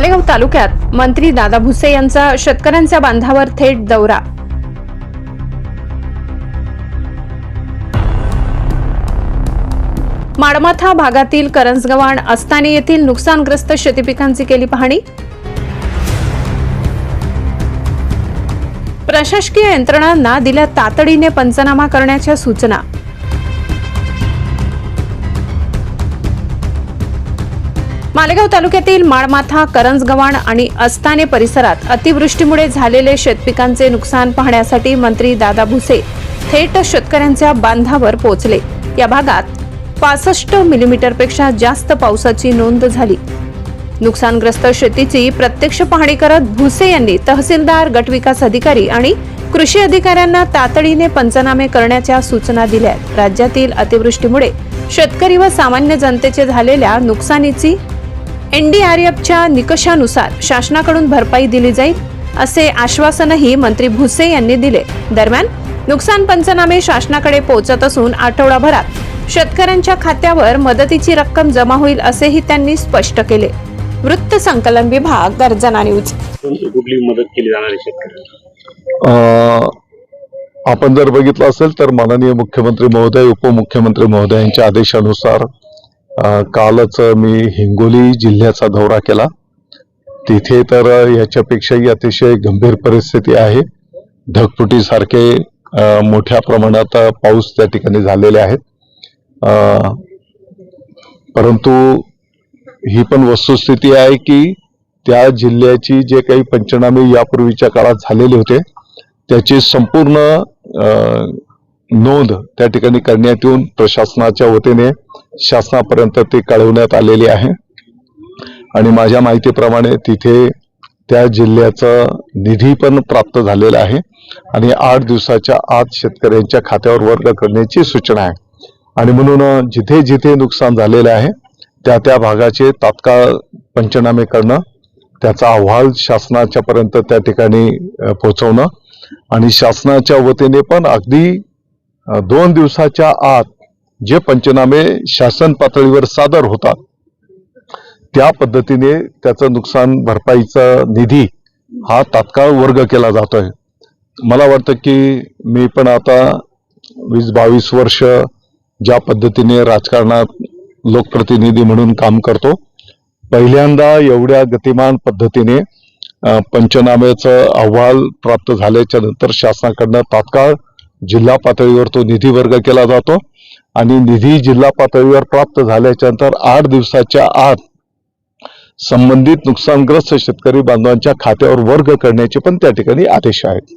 मालेगाव तालुक्यात मंत्री दादा भुसे यांचा शेतकऱ्यांच्या बांधावर थेट दौरा. माडमाथा भागातील करंजगव्हाण अस्ताने येथील नुकसानग्रस्त शेतीपिकांची केली पाहणी. प्रशासकीय यंत्रणांना दिल्या तातडीने पंचनामा करण्याच्या सूचना. मालेगाव तालुक्यातील माळमाथा करंजगव्हाण आणि अस्ताने परिसरात अतिवृष्टीमुळे झालेले शेतपिकांचे नुकसान पाहण्यासाठी मंत्री दादा भुसे थेट शेतकऱ्यांच्या बांधावर पोहोचले या भागात पासष्ट मिलीमीटरपेक्षा जास्त पावसाची नोंद झाली नुकसानग्रस्त शेतीची प्रत्यक्ष पाहणी करत भुसे यांनी तहसीलदार गटविकास अधिकारी आणि कृषी अधिकाऱ्यांना तातडीने पंचनामे करण्याच्या सूचना दिल्या आहेत. राज्यातील अतिवृष्टीमुळे शेतकरी व सामान्य जनतेचे झालेल्या नुकसानीची एनडीआरएफच्या निकषानुसार शासनाकडून भरपाई दिली जाईल असे आश्वासनही मंत्री भुसे यांनी दिले. दरम्यान नुकसान पंचनामे शासनाकडे पोहोचत असून आठवडाभरात शेतकऱ्यांच्या खात्यावर मदतीची रक्कम जमा होईल असेही त्यांनी स्पष्ट केले. वृत्त संकलन विभाग गर्जना न्यूज. कुठली मदत केली जाणार शेतकऱ्यांना? आपण जर बघितलं असेल तर माननीय मुख्यमंत्री महोदय उपमुख्यमंत्री महोदयांच्या आदेशानुसार कालच मी हिंगोली जिल्ह्याचा दौरा केला. तिथे तर याच्यापेक्षाही अतिशय गंभीर परिस्थिती आहे. ढगफुटीसारखे मोठ्या प्रमाणात पाऊस त्या ठिकाणी झालेले आहेत. परंतु ही पण वस्तुस्थिती आहे की त्या जिल्ह्याची जे काही पंचनामे यापूर्वीच्या काळात झालेले होते त्याची संपूर्ण नोंद त्या ठिकाणी करण्यात येऊन प्रशासनाच्या वतीने शासनापर्यंत ते कळवण्यात आलेली आहे. आणि माझ्या माहितीप्रमाणे तिथे त्या जिल्ह्याचा निधी पण प्राप्त झालेला आहे. आणि आठ दिवसाच्या आत शेतकऱ्यांच्या खात्यावर वर्ग करण्याची सूचना आहे. आणि म्हणून जिथे जिथे नुकसान झालेलं आहे त्या त्या भागाचे तात्काळ पंचनामे करणं त्याचा अहवाल शासनाच्या पर्यंत त्या ठिकाणी पोहोचवणं आणि शासनाच्या वतीने पण अगदी दोन दिवसाच्या आत जे पंचनामे शासन पातळीवर सादर होतात त्या पद्धतीने त्याचं नुकसान भरपाईचा निधी हा तात्काळ वर्ग केला जातोय. मला वाटतं की मी पण आता वीस बावीस वर्ष ज्या पद्धतीने राजकारणात लोकप्रतिनिधी म्हणून काम करतो पहिल्यांदा एवढ्या गतिमान पद्धतीने अ, पंचनाम्याचा अहवाल प्राप्त झाल्याच्यानंतर शासनाकडनं तात्काळ जिल्हा पातळीवर तो निधी वर्ग केला जातो. आणि निधी जिल्हा पातळीवर प्राप्त झाल्याच्यानंतर आठ दिवसाच्या आत संबंधित नुकसानग्रस्त शेतकरी बांधवांच्या खात्यावर वर्ग करण्याचे पण त्या ठिकाणी आदेश आहेत.